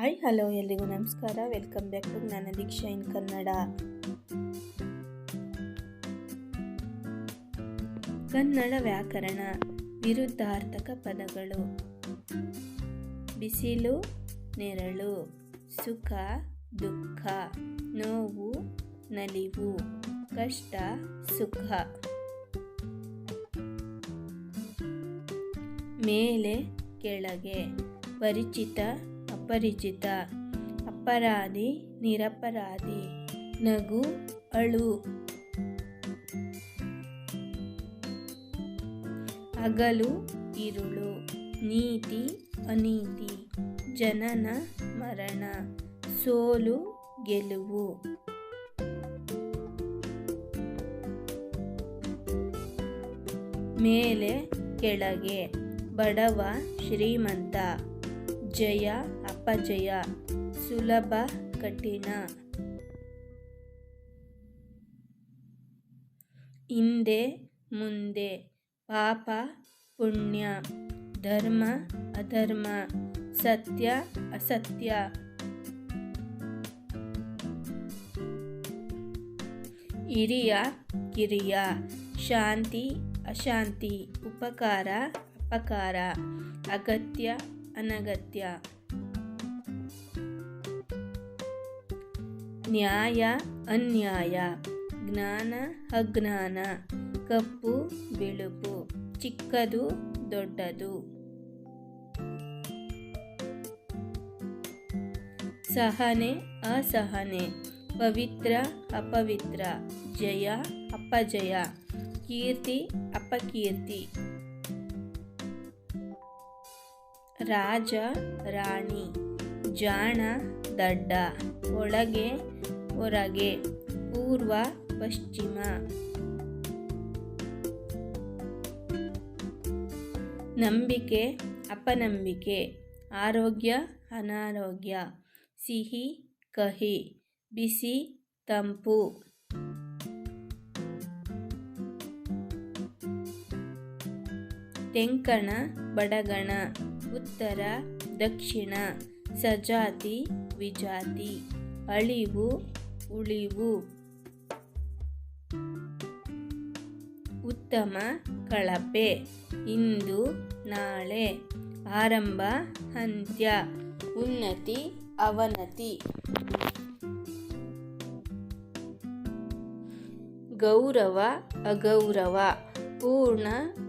Hi, hello, ಎಲ್ರಿಗೂ ನಮಸ್ಕಾರ. Welcome back to ಜ್ಞಾನ ದೀಕ್ಷಾ ಇನ್ ಕನ್ನಡ ಕನ್ನಡ ವ್ಯಾಕರಣ, ವಿರುದ್ಧಾರ್ಥಕ ಪದಗಳು. ಬಿಸಿಲು, ನೆರಳು, ಸುಖ, ದುಃಖ, ನೋವು, ನಲಿವು, ಕಷ್ಟ, ಸುಖ. ಮೇಲೆ, ಕೆಳಗೆ, ಪರಿಚಿತ ಅಪರಿಚಿತ. ಅಪರಾಧಿ, ನಿರಪರಾಧಿ, ನಗು, ಅಳು. ಹಗಲು ಇರುಳು. ನೀತಿ, ಅನೀತಿ. ಜನನ, ಮರಣ. ಸೋಲು, ಗೆಲುವು. ಮೇಲೆ, ಕೆಳಗೆ. ಬಡವ, ಶ್ರೀಮಂತ. ಜಯ ಅಪಜಯ ಸುಲಭ, ಕಠಿಣ. ಹಿಂದೆ, ಮುಂದೆ, ಪಾಪ, ಪುಣ್ಯ, ಧರ್ಮ, ಅಧರ್ಮ, ಸತ್ಯ, ಅಸತ್ಯ. ಹಿರಿಯ, ಕಿರಿಯ, ಶಾಂತಿ, ಅಶಾಂತಿ, ಉಪಕಾರ, ಅಪಕಾರ, ಅಗತ್ಯ ಅನಗತ್ಯ. ನ್ಯಾಯ, ಅನ್ಯಾಯ. ಜ್ಞಾನ, ಅಜ್ಞಾನ. ಕಪ್ಪು, ಬಿಳುಪು. ಚಿಕ್ಕದು, ದೊಡ್ಡದು. ಸಹನೆ, ಅಸಹನೆ. ಪವಿತ್ರ, ಅಪವಿತ್ರ. ಜಯ, ಅಪಜಯ. ಕೀರ್ತಿ, ಅಪಕೀರ್ತಿ. ರಾಜ, ರಾಣಿ, ಜಾಣ, ದಡ್ಡ, ಒಳಗೆ, ಹೊರಗೆ, ಪೂರ್ವ, ಪಶ್ಚಿಮ. ನಂಬಿಕೆ, ಅಪನಂಬಿಕೆ, ಆರೋಗ್ಯ, ಅನಾರೋಗ್ಯ, ಸಿಹಿ, ಕಹಿ, ಬಿಸಿ, ತಂಪು. ತೆಂಕಣ, ಬಡಗಣ. ಉತ್ತರ, ದಕ್ಷಿಣ, ಸಜಾತಿ, ವಿಜಾತಿ, ಅಳಿವು, ಉಳಿವು. ಉತ್ತಮ ಕಳಪೆ. ಇಂದು, ನಾಳೆ. ಆರಂಭ, ಅಂತ್ಯ. ಉನ್ನತಿ, ಅವನತಿ. ಗೌರವ, ಅಗೌರವ. ಪೂರ್ಣ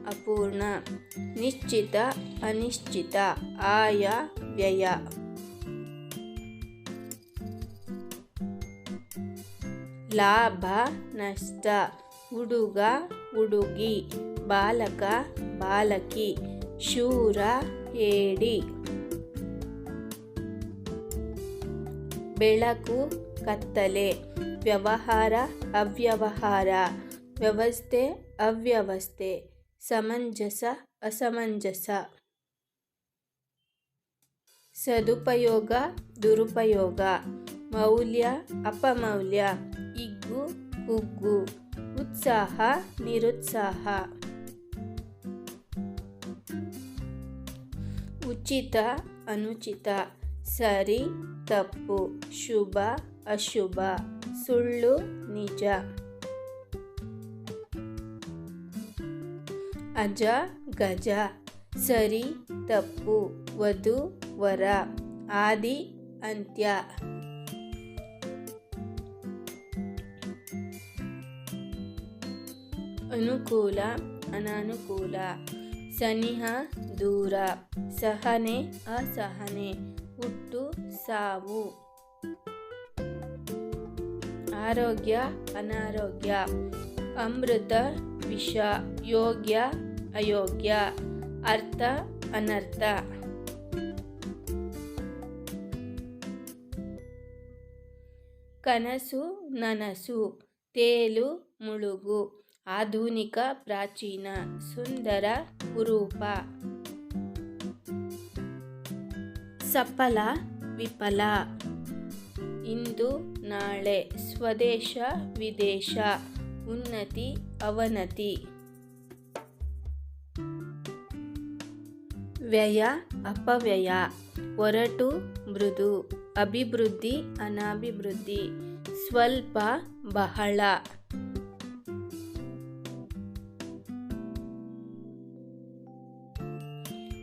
ಅಪೂರ್ಣ. ನಿಶ್ಚಿತ, ಅನಿಶ್ಚಿತ. ಆಯ, ವ್ಯಯ. ಲಾಭ, ನಷ್ಟ. ಹುಡುಗ, ಹುಡುಗಿ. ಬಾಲಕ, ಬಾಲಕಿ. ಶೂರ ಏಡಿ ಬೆಳಕು, ಕತ್ತಲೆ. ವ್ಯವಹಾರ, ಅವ್ಯವಹಾರ. ವ್ಯವಸ್ಥೆ, ಅವ್ಯವಸ್ಥೆ, ಸಮಂಜಸ, ಅಸಮಂಜಸ. ಸದುಪಯೋಗ, ದುರುಪಯೋಗ. ಮೌಲ್ಯ, ಅಪಮೌಲ್ಯ. ಇಗ್ಗು ಕುಗ್ಗು ಉತ್ಸಾಹ, ನಿರುತ್ಸಾಹ. ಉಚಿತ, ಅನುಚಿತ. ಸರಿ, ತಪ್ಪು. ಶುಭ, ಅಶುಭ. ಸುಳ್ಳು, ನಿಜ. ಅಜ, ಗಜ, ಸರಿ, ತಪ್ಪು, ವಧು, ವರ, ಆದಿ, ಅಂತ್ಯ. ಅನುಕೂಲ, ಅನಾನುಕೂಲ. ಸನಿಹ, ದೂರ. ಸಹನೆ, ಅಸಹನೆ. ಹುಟ್ಟು, ಸಾವು. ಆರೋಗ್ಯ, ಅನಾರೋಗ್ಯ. ಅಮೃತ ವಿಷ, ಯೋಗ್ಯ, ಅಯೋಗ್ಯ, ಅರ್ಥ, ಅನರ್ಥ. ಕನಸು, ನನಸು, ತೇಲು, ಮುಳುಗು, ಆಧುನಿಕ, ಪ್ರಾಚೀನ, ಸುಂದರ, ಕುರೂಪ. ಸಫಲ, ವಿಫಲ. ಇಂದು, ನಾಳೆ, ಸ್ವದೇಶ, ವಿದೇಶ. ಉನ್ನತಿ, ಅವನತಿ. ವ್ಯಯ, ಅಪವ್ಯಯ. ಒರಟು, ಮೃದು. ಅಭಿವೃದ್ಧಿ, ಅನಾಭಿವೃದ್ಧಿ. ಸ್ವಲ್ಪ, ಬಹಳ.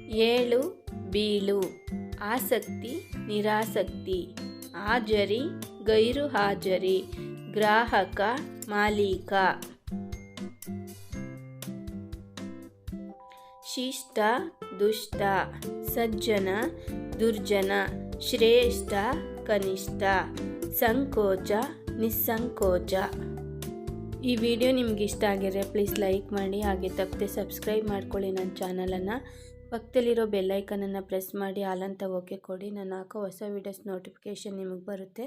ಏಳು, ಬೀಳು. ಆಸಕ್ತಿ, ನಿರಾಸಕ್ತಿ. ಹಾಜರಿ ಗೈರು ಹಾಜರಿ ಗ್ರಾಹಕ ಮಾಲೀಕ. ಶಿಷ್ಟ, ದುಷ್ಟ, ಸಜ್ಜನ, ದುರ್ಜನ, ಶ್ರೇಷ್ಠ, ಕನಿಷ್ಠ, ಸಂಕೋಚ, ನಿಸ್ಸಂಕೋಚ. ಈ ವಿಡಿಯೋ ನಿಮ್ಗೆ ಇಷ್ಟ ಆಗಿದ್ರೆ ಪ್ಲೀಸ್ ಲೈಕ್ ಮಾಡಿ, ಹಾಗೆ ತಪ್ಪದೆ ಸಬ್ಸ್ಕ್ರೈಬ್ ಮಾಡ್ಕೊಳ್ಳಿ ನನ್ನ ಚಾನಲನ್ನು ಪಕ್ಕದಲ್ಲಿರೋ ಬೆಲ್ಲೈಕನನ್ನು ಪ್ರೆಸ್ ಮಾಡಿ ಹಾಲಂತ ಓಕೆ ಕೊಡಿ. ನಾನು ಹಾಕೋ ಹೊಸ ವೀಡಿಯೋಸ್ ನೋಟಿಫಿಕೇಷನ್ ನಿಮಗೆ ಬರುತ್ತೆ.